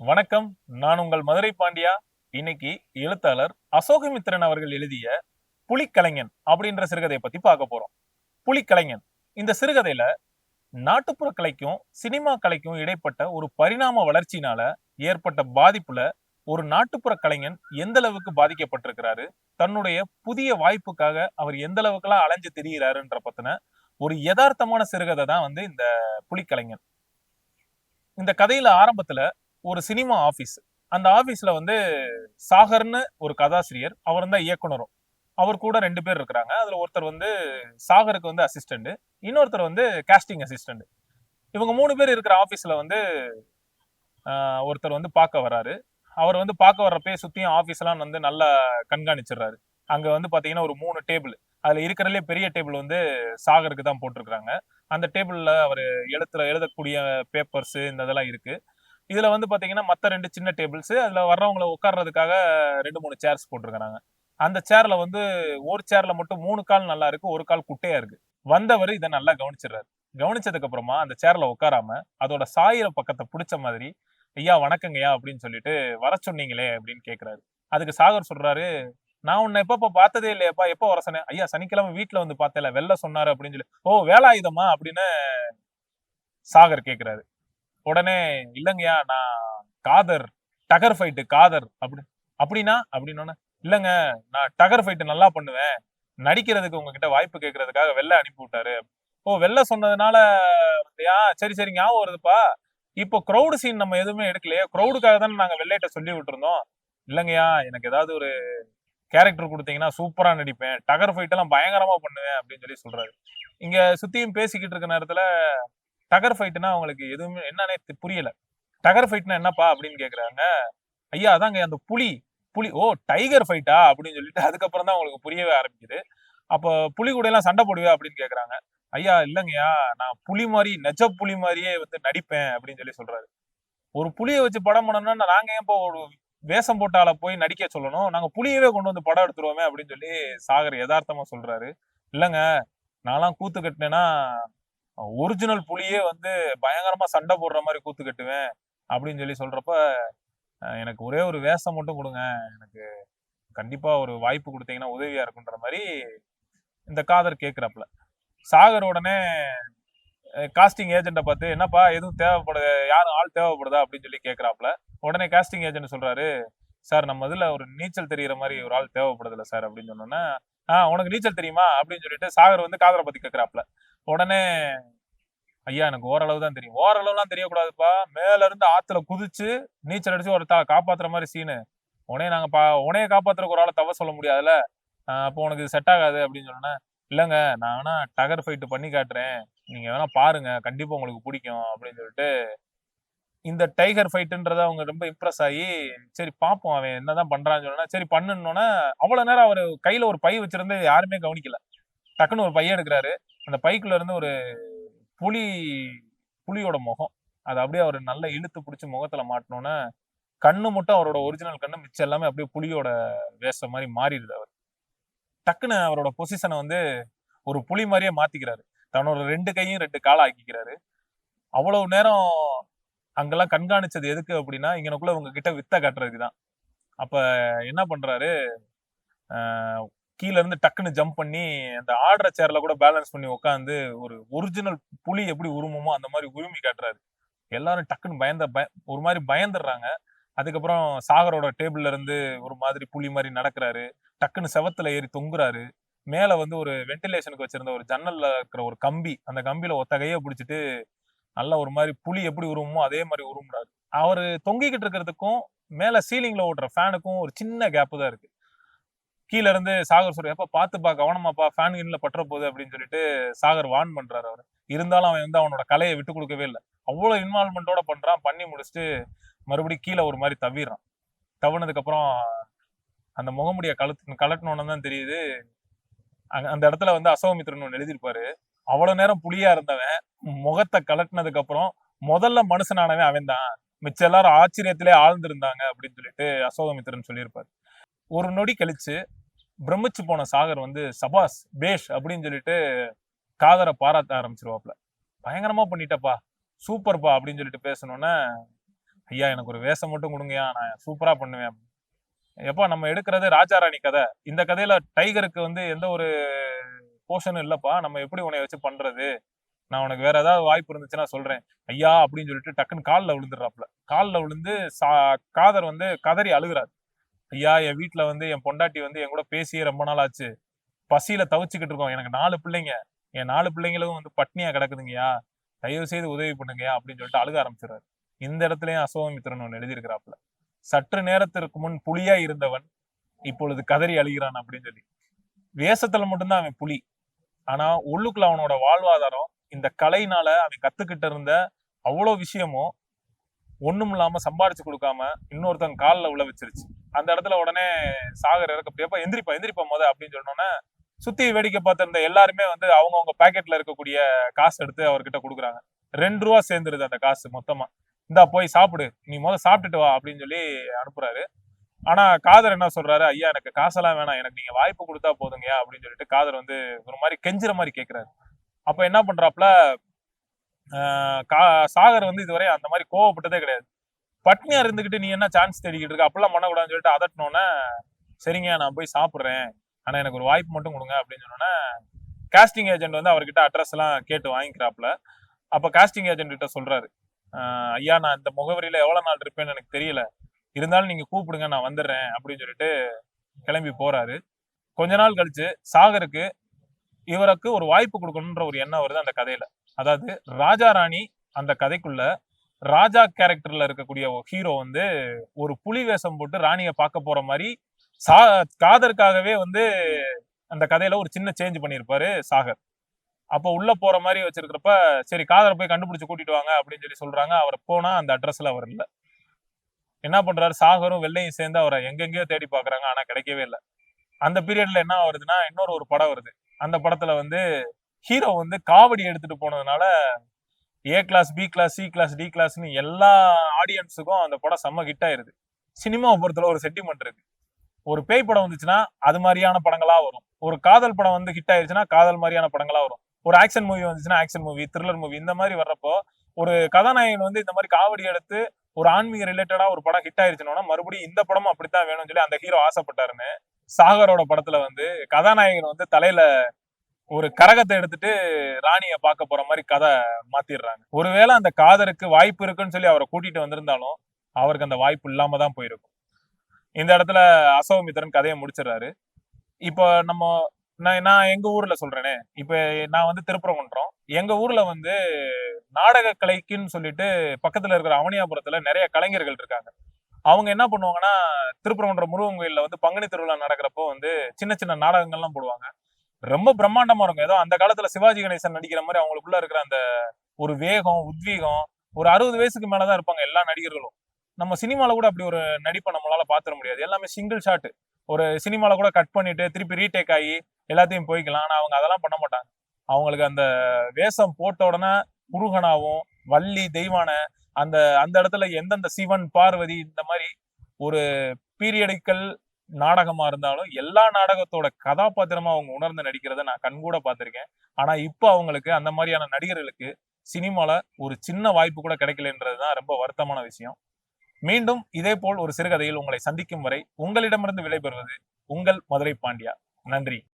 வணக்கம். நான் உங்கள் மதுரை பாண்டியா. இன்னைக்கு எழுத்தாளர் அசோகமித்திரன் அவர்கள் எழுதிய புலிக்கலைஞன் அப்படின்ற சிறுகதையை பத்தி பார்க்க போறோம். புலிக்கலைஞன் இந்த சிறுகதையில நாட்டுப்புற கலைக்கும் சினிமா கலைக்கும் இடைப்பட்ட ஒரு பரிணாம வளர்ச்சியினால ஏற்பட்ட பாதிப்புல ஒரு நாட்டுப்புற கலைஞன் எந்த அளவுக்கு பாதிக்கப்பட்டிருக்கிறாரு? தன்னுடைய புதிய வாய்ப்புக்காக அவர் எந்த அளவுக்குலாம் அலைஞ்சு திரிகிறாருன்ற பத்தின ஒரு யதார்த்தமான சிறுகதை தான் வந்து இந்த புலிக்கலைஞன் இந்த கதையில ஆரம்பத்துல ஒரு சினிமா ஆபீஸ் அந்த ஆபீஸ்ல வந்து சாகர்னு ஒரு கதாசிரியர் அவர் தான் இயக்குனரும். அவர் கூட ரெண்டு பேர் இருக்கிறாங்க. அதுல ஒருத்தர் வந்து சாகருக்கு வந்து அசிஸ்டன்ட் இன்னொருத்தர் வந்து காஸ்டிங் அசிஸ்டன்ட் இவங்க மூணு பேர் இருக்கிற ஆபீஸ்ல வந்து ஆஹ், ஒருத்தர் வந்து பார்க்க வராரு அவர் வந்து பார்க்க வர்றப்பே சுற்றியும் ஆஃபீஸ்லாம் வந்து நல்லா கண்காணிச்சிடுறாரு அங்க வந்து பாத்தீங்கன்னா ஒரு மூணு டேபிள். அதுல இருக்கிறதுலே பெரிய டேபிள் வந்து சாகருக்கு தான் போட்டிருக்கிறாங்க. அந்த டேபிள்ல அவர் எழுத்துல எழுதக்கூடிய பேப்பர்ஸ் இந்த இதெல்லாம் இருக்கு. இதுல வந்து பாத்தீங்கன்னா மத்த ரெண்டு சின்ன டேபிள்ஸ் அதுல வர்றவங்கள உட்கார்றதுக்காக ரெண்டு மூணு சேர்ஸ் போட்டிருக்கிறாங்க. அந்த சேர்ல வந்து ஒரு சேர்ல மட்டும் மூணு கால் நல்லா இருக்கு ஒரு கால் குட்டையா இருக்கு. வந்தவர் இதை நல்லா கவனிச்சிடுறாரு. கவனிச்சதுக்கு அப்புறமா அந்த சேர்ல உட்காராம அதோட சாயிர பக்கத்தை பிடிச்ச மாதிரி ஐயா வணக்கங்கய்யா அப்படின்னு சொல்லிட்டு வர சொன்னீங்களே அப்படின்னு கேக்குறாரு. அதுக்கு சாகர் சொல்றாரு நான் உன்னை எப்பப்போ பார்த்ததே இல்லையாப்பா எப்போ வர சொன்னேன்? ஐயா சனிக்கிழமை வீட்டுல வந்து பார்த்தேல வெளில சொன்னாரு அப்படின்னு சொல்லி ஓ வேலாயுதமா? அப்படின்னு சாகர் கேக்குறாரு. உடனே இல்லைங்கய்யா நான் காதர் டகர் ஃபைட்டு காதர். அப்படி அப்படின்னா? அப்படின்னோடனே இல்லைங்க நான் டகர் ஃபைட்டு நல்லா பண்ணுவேன். நடிக்கிறதுக்கு உங்ககிட்ட வாய்ப்பு கேட்கறதுக்காக வெளில அனுப்பி விட்டாரு. ஓ வெளில சொன்னதுனால வந்தியா? சரி சரி ஞாபகம் வருதுப்பா. இப்போ க்ரௌடு சீன் நம்ம எதுவுமே எடுக்கலையே. க்ரௌடுக்காக தானே நாங்கள் வெள்ளையிட்ட சொல்லி விட்டுருந்தோம். இல்லைங்கய்யா எனக்கு ஏதாவது ஒரு கேரக்டர் கொடுத்தீங்கன்னா சூப்பராக நடிப்பேன். டகர் ஃபைட்டெல்லாம் பயங்கரமாக பண்ணுவேன். அப்படின்னு சொல்லி சொல்றாரு. இங்கே சுற்றியும் பேசிக்கிட்டு இருக்க நேரத்தில் டகர் ஃபைட்னா அவங்களுக்கு எதுவுமே என்னன்னே புரியல. டகர் ஃபைட்னா என்னப்பா அப்படின்னு கேக்குறாங்க. ஐயா அதாங்க அந்த புலி புலி ஓ டைகர் ஃபைட்டா அப்படின்னு சொல்லிட்டு அதுக்கப்புறம் தான் அவங்களுக்கு புரியவே ஆரம்பிக்குது. அப்போ புலி கூட எல்லாம் சண்டை போடுவே அப்படின்னு கேக்குறாங்க. ஐயா இல்லைங்கய்யா நான் புலி மாதிரி நெஜ புலி மாதிரியே வந்து நடிப்பேன் அப்படின்னு சொல்லி சொல்றாரு. ஒரு புளியை வச்சு படம் பண்ணணும்னா நாங்க ஏன் இப்போ ஒரு வேஷம் போட்டால போய் நடிக்க சொல்லணும்? நாங்க புளியவே கொண்டு வந்து படம் எடுத்துருவோமே அப்படின்னு சொல்லி சாகர் யதார்த்தமா சொல்றாரு. இல்லைங்க நான்லாம் கூத்து கட்டினேன்னா ஒரிஜினல் புலியே வந்து பயங்கரமா சண்டை போடுற மாதிரி கூத்து கட்டுவேன் அப்படின்னு சொல்லி சொல்றப்ப எனக்கு ஒரே ஒரு வேஷம் மட்டும் கொடுங்க. எனக்கு கண்டிப்பா ஒரு வாய்ப்பு கொடுத்தீங்கன்னா உதவியா இருக்குன்ற மாதிரி இந்த காதர் கேக்குறாப்புல. சாகர் உடனே காஸ்டிங் ஏஜென்ட்டை பார்த்து என்னப்பா எதுவும் தேவைப்படுது யாரும் ஆள் தேவைப்படுதா? அப்படின்னு சொல்லி கேட்குறாப்புல உடனே காஸ்டிங் ஏஜென்ட் சொல்றாரு சார் நம்ம இதுல ஒரு நீச்சல் தெரியுற மாதிரி ஒரு ஆள் தேவைப்படுதுல சார் அப்படின்னு சொன்னோன்னே ஆ உனக்கு நீச்சல் தெரியுமா? அப்படின்னு சொல்லிட்டு சாகர் வந்து காதரை பத்தி கேக்குறாப்புல. உடனே ஐயா எனக்கு ஓரளவு தான் தெரியும். ஓரளவுலாம் தெரியக்கூடாதுப்பா. மேல இருந்து ஆத்துல குதிச்சு நீச்சல் அடிச்சு ஒரு தா- காப்பாத்துற மாதிரி சீனு உனைய நாங்க பா உனைய காப்பாத்துறக்கு ஒரு ஆளை தவ சொல்ல முடியாதுல்ல? அப்போ உனக்கு இது செட் ஆகாது அப்படின்னு சொன்னேன். இல்லைங்க நான் வேணா டகர் ஃபைட்டு பண்ணி காட்டுறேன். நீங்க வேணா பாருங்க கண்டிப்பா உங்களுக்கு பிடிக்கும் அப்படின்னு சொல்லிட்டு இந்த டைகர் ஃபைட்டுன்றத அவங்க ரொம்ப இம்ப்ரெஸ் ஆகி சரி பார்ப்போம் அவன் என்னதான் பண்றான்னு சொன்னா சரி பண்ணுனோன்னே அவ்வளவு நேரம் அவர் கையில ஒரு பை வச்சிருந்து யாருமே கவனிக்கல. டக்குன்னு ஒரு பைய எடுக்கிறாரு. அந்த பைக்குள்ள இருந்து ஒரு புலி புலியோட முகம். அதை அப்படியே அவர் நல்லா இழுத்து பிடிச்சி முகத்துல மாட்டினோன்னே கண்ணு மட்டும் அவரோட ஒரிஜினல் கண்ணு மிச்சம் எல்லாமே அப்படியே புலியோட வேஷம் மாதிரி மாறிடுது அவர். டக்குன்னு அவரோட பொசிஷனை வந்து ஒரு புலி மாதிரியே மாத்திக்கிறாரு. தன்னோட ரெண்டு கையும் ரெண்டு காலம் ஆக்கிக்கிறாரு. அவ்வளவு நேரம் அங்கெல்லாம் கண்காணிச்சது எதுக்கு அப்படின்னா இங்கனக்குள்ள உங்க கிட்ட வித்த காட்டுறதுக்கு தான் அப்ப என்ன பண்றாரு கீழ இருந்து டக்குன்னு ஜம்ப் பண்ணி அந்த ஆடுற சேர்ல கூட பேலன்ஸ் பண்ணி உட்காந்து ஒரு ஒரிஜினல் புலி எப்படி உருமுமோ அந்த மாதிரி உரிமை காட்டுறாரு. எல்லாரும் டக்குன்னு பயந்த பய ஒரு மாதிரி பயந்துடுறாங்க. அதுக்கப்புறம் சாகரோட டேபிள்ல இருந்து ஒரு மாதிரி புலி மாதிரி நடக்கிறாரு. டக்குன்னு செவத்துல ஏறி தொங்குறாரு. மேல வந்து ஒரு வென்டிலேஷனுக்கு வச்சிருந்த ஒரு ஜன்னல்ல இருக்கிற ஒரு கம்பி அந்த கம்பியில ஒத்தகைய பிடிச்சிட்டு நல்ல ஒரு மாதிரி புலி எப்படி உருவமோ அதே மாதிரி உருமுறாரு. அவரு தொங்கிக்கிட்டு இருக்கிறதுக்கும் மேல சீலிங்ல ஓட்டுற ஃபேனுக்கும் ஒரு சின்ன கேப் தான் இருக்கு. கீழ இருந்து சாகர் சொல்ற எப்ப பாத்துப்பா கவனமாப்பா ஃபேன் கீழ பற்ற போகுது அப்படின்னு சொல்லிட்டு சாகர் வான் பண்றாரு அவர். இருந்தாலும் அவன் வந்து அவனோட கலையை விட்டு கொடுக்கவே இல்லை. அவ்வளவு இன்வால்மெண்டோட பண்றான். பண்ணி முடிச்சுட்டு மறுபடியும் கீழே ஒரு மாதிரி தவிடுறான் தவினதுக்கு அப்புறம் அந்த முகமுடிய கலத்து கலட்டினோன்னு தான் தெரியுது. அங்க- அந்த இடத்துல வந்து அசோகமித்ரன் ஒன்று எழுதியிருப்பாரு. அவ்வளவு நேரம் புலியா இருந்தவன் முகத்தை கலட்டினதுக்கு அப்புறம் முதல்ல மனுஷனானவன் அவன் தான் மிச்ச எல்லாரும் ஆச்சரியத்திலே ஆழ்ந்திருந்தாங்க அப்படின்னு சொல்லிட்டு அசோகமித்ரன் சொல்லியிருப்பாரு. ஒரு நொடி கழிச்சு பிரமிச்சு போன சாகர் வந்து சபாஸ் பேஷ் அப்படின்னு சொல்லிட்டு காதரை பாராட்ட ஆரம்பிச்சிருவாப்ல. பயங்கரமா பண்ணிட்டப்பா. சூப்பர்ப்பா அப்படின்னு சொல்லிட்டு பேசணுன்னே ஐயா எனக்கு ஒரு வேஷம் மட்டும் கொடுங்கயா நான் சூப்பரா பண்ணுவேன். எப்பா நம்ம எடுக்கிறது ராஜாராணி கதை. இந்த கதையில டைகருக்கு வந்து எந்த ஒரு போர்ஷனும் இல்லப்பா. நம்ம எப்படி உன்னை வச்சு பண்றது? நான் உனக்கு வேற ஏதாவது வாய்ப்பு இருந்துச்சுன்னா சொல்றேன். ஐயா அப்படின்னு சொல்லிட்டு டக்குன்னு காலில் விழுந்துடுறாப்ல. காலில் விழுந்து சா காதர் வந்து கதறி அழுகுறாரு. ஐயா என் வீட்டுல வந்து என் பொண்டாட்டி வந்து என் கூட பேசியே ரொம்ப நாள் ஆச்சு. பசியில தவிச்சுக்கிட்டு இருக்கோம். எனக்கு நாலு பிள்ளைங்க. என் நாலு பிள்ளைங்களும் வந்து பட்னியா கிடக்குதுங்கய்யா தயவு செய்து உதவி பண்ணுங்கய்யா அப்படின்னு சொல்லிட்டு அழுக ஆரம்பிச்சிடுறாரு. இந்த இடத்துலயும் அசோகமித்திரன் ஒன்று எழுதியிருக்கிறாப்புல. சற்று நேரத்திற்கு முன் புலியா இருந்தவன் இப்பொழுது கதறி அழுகிறான் அப்படின்னு சொல்லி. வேஷத்துல மட்டும்தான் அவன் புலி. ஆனா உள்ளுக்குள்ள அவனோட வாழ்வாதாரம் இந்த கலைனால அவன் கத்துக்கிட்டு இருந்த அவ்வளவு விஷயமும் ஒன்றும் இல்லாமல் சம்பாரிச்சு கொடுக்காம இன்னொருத்தன் காலில் உள்ள வச்சிருச்சு. அந்த இடத்துல உடனே சாகர் இறக்கப்படியப்ப எந்திரிப்பா எந்திரிப்பா முத அப்படின்னு சொன்னோன்னே சுத்தி வேடிக்கை பார்த்திருந்த எல்லாருமே வந்து அவங்கவுங்க பாக்கெட்ல இருக்கக்கூடிய காசு எடுத்து அவர்கிட்ட கொடுக்குறாங்க. ரெண்டு ரூபா சேர்ந்துருது அந்த காசு மொத்தமா. இந்தா போய் சாப்பிடு நீ முத சாப்பிட்டுட்டு வா அப்படின்னு சொல்லி அனுப்புறாரு. ஆனா காதர் என்ன சொல்றாரு? ஐயா எனக்கு காசெல்லாம் வேணாம். எனக்கு நீங்க வாய்ப்பு கொடுத்தா போதுங்கயா அப்படின்னு சொல்லிட்டு காதர் வந்து ஒரு மாதிரி கெஞ்சுற மாதிரி கேக்குறாரு. அப்ப என்ன பண்றாப்புல கா- சாகர் வந்து இதுவரை அந்த மாதிரி கோவப்பட்டதே கிடையாது. பட்னியா இருந்துகிட்டு நீ என்ன சான்ஸ் தேடிக்கிட்டு இருக்க? அப்பெல்லாம் பண்ணக்கூடாதுன்னு சொல்லிட்டு அதட்டினோன்னே சரிங்க நான் போய் சாப்பிட்றேன். ஆனா எனக்கு ஒரு வாய்ப்பு மட்டும் கொடுங்க அப்படின்னு சொன்னோன்னே காஸ்டிங் ஏஜென்ட் வந்து அவர்கிட்ட அட்ரஸ் எல்லாம் கேட்டு வாங்கிக்கிறாப்புல. அப்ப காஸ்டிங் ஏஜென்ட் கிட்ட சொல்றாரு. ஐயா நான் இந்த முகவரியில எவ்வளவு நாள் இருப்பேன்னு எனக்கு தெரியல. இருந்தாலும் நீங்க கூப்பிடுங்க நான் வந்துடுறேன் அப்படின்னு சொல்லிட்டு கிளம்பி போறாரு. கொஞ்ச நாள் கழிச்சு சாகருக்கு இவருக்கு ஒரு வாய்ப்பு கொடுக்கணுன்ற ஒரு எண்ணம் வருது அந்த கதையில. அதாவது ராஜா ராணி அந்த கதைக்குள்ள ராஜா கேரக்டர்ல இருக்கக்கூடிய ஹீரோ வந்து ஒரு புலி வேஷம் போட்டு ராணியை பார்க்க போற மாதிரி சா காதருக்காகவே வந்து அந்த கதையில ஒரு சின்ன சேஞ்ச் பண்ணியிருப்பாரு சாகர். அப்போ உள்ள போற மாதிரி வச்சிருக்கிறப்ப சரி காதரை போய் கண்டுபிடிச்சு கூட்டிட்டு வாங்க அப்படின்னு சொல்லி சொல்றாங்க. அவர் போனா அந்த அட்ரஸ்ல அவர் இல்ல. என்ன பண்றாரு? சாகரும் வெள்ளையும் சேர்ந்து அவரை எங்கெங்கேயோ தேடி பாக்குறாங்க ஆனா கிடைக்கவே இல்லை. அந்த பீரியட்ல என்ன வருதுன்னா இன்னொரு ஒரு படம் வருது. அந்த படத்துல வந்து ஹீரோ வந்து காவடி எடுத்துட்டு போனதுனால A class B class C class D கிளாஸ்னு எல்லா ஆடியன்ஸுக்கும் அந்த படம் செம்ம ஹிட் ஆயிருது. சினிமாவை பொறுத்தல ஒரு செட்டிமெண்ட் இருக்கு. ஒரு பேய் படம் வந்துச்சுன்னா அது மாதிரியான படங்களா வரும். ஒரு காதல் படம் வந்து ஹிட் ஆயிருச்சுன்னா காதல் மாதிரியான படங்களா வரும். ஒரு ஆக்ஷன் மூவி வந்துச்சுன்னா ஆக்ஷன் மூவி த்ரில்லர் மூவி இந்த மாதிரி வர்றப்போ ஒரு கதாநாயகன் வந்து இந்த மாதிரி காவடி எடுத்து ஒரு ஆன்மீக ரிலேட்டடா ஒரு படம் ஹிட் ஆயிருச்சுன்னா மறுபடியும் இந்த படமும் அப்படித்தான் வேணும்னு சொல்லி அந்த ஹீரோ ஆசைப்பட்டாருன்னு சாகரோட படத்துல வந்து கதாநாயகன் வந்து தலையில ஒரு கரகத்தை எடுத்துட்டு ராணிய பார்க்க போற மாதிரி கதை மாத்திடுறாங்க. ஒருவேளை அந்த காதருக்கு வாய்ப்பு இருக்குன்னு சொல்லி அவரை கூட்டிட்டு வந்திருந்தாலும் அவருக்கு அந்த வாய்ப்பு இல்லாம தான் போயிருக்கும். இந்த இடத்துல அசோகமித்திரன் கதையை முடிச்சிடுறாரு. இப்போ நம்ம நான் நான் எங்க ஊர்ல சொல்றேனே இப்ப நான் வந்து திருப்பரங்குன்றம். எங்க ஊர்ல வந்து நாடக கலைக்குன்னு சொல்லிட்டு பக்கத்துல இருக்கிற அவனியாபுரத்துல நிறைய கலைஞர்கள் இருக்காங்க. அவங்க என்ன பண்ணுவாங்கன்னா திருப்பரங்குன்றம் முருகன் கோயில்ல வந்து பங்குனி திருவிழா நடக்கிறப்போ வந்து சின்ன சின்ன நாடகங்கள்லாம் போடுவாங்க. ரொம்ப பிரம்மாண்டமா இருக்கும். ஏதோ அந்த காலத்துல சிவாஜி கணேசன் நடிக்கிற மாதிரி அவங்களுக்குள்ள இருக்கிற அந்த ஒரு வேகம் உத்வீகம் ஒரு அறுபது வயசுக்கு மேலதான் இருப்பாங்க எல்லா நடிகர்களும். நம்ம சினிமால கூட அப்படி ஒரு நடிப்பை நம்மளால பாத்திர முடியாது. எல்லாமே சிங்கிள் ஷாட் ஒரு சினிமால கூட கட் பண்ணிட்டு திருப்பி ரீடேக் ஆகி எல்லாத்தையும் போய்க்கலாம். ஆனா அவங்க அதெல்லாம் பண்ண மாட்டாங்க. அவங்களுக்கு அந்த வேஷம் போட்ட உடனே முருகனாவும் வள்ளி தெய்வான அந்த அந்த இடத்துல எந்தெந்த சிவன் பார்வதி இந்த மாதிரி ஒரு பீரியடிக்கல் நாடகமா இருந்தாலும் எல்லா நாடகத்தோட கதாபாத்திரமா அவங்க உணர்ந்து நடிக்கிறத நான் கண்கூட பார்த்திருக்கேன். ஆனா இப்போ அவங்களுக்கு அந்த மாதிரியான நடிகர்களுக்கு சினிமால ஒரு சின்ன வாய்ப்பு கூட கிடைக்கலன்றதுதான் ரொம்ப வருத்தமான விஷயம். மீண்டும் இதே போல் ஒரு சிறுகதையில் உங்களை சந்திக்கும் வரை உங்களிடமிருந்து விடைபெறுவது உங்கள் மதுரை பாண்டியா. நன்றி.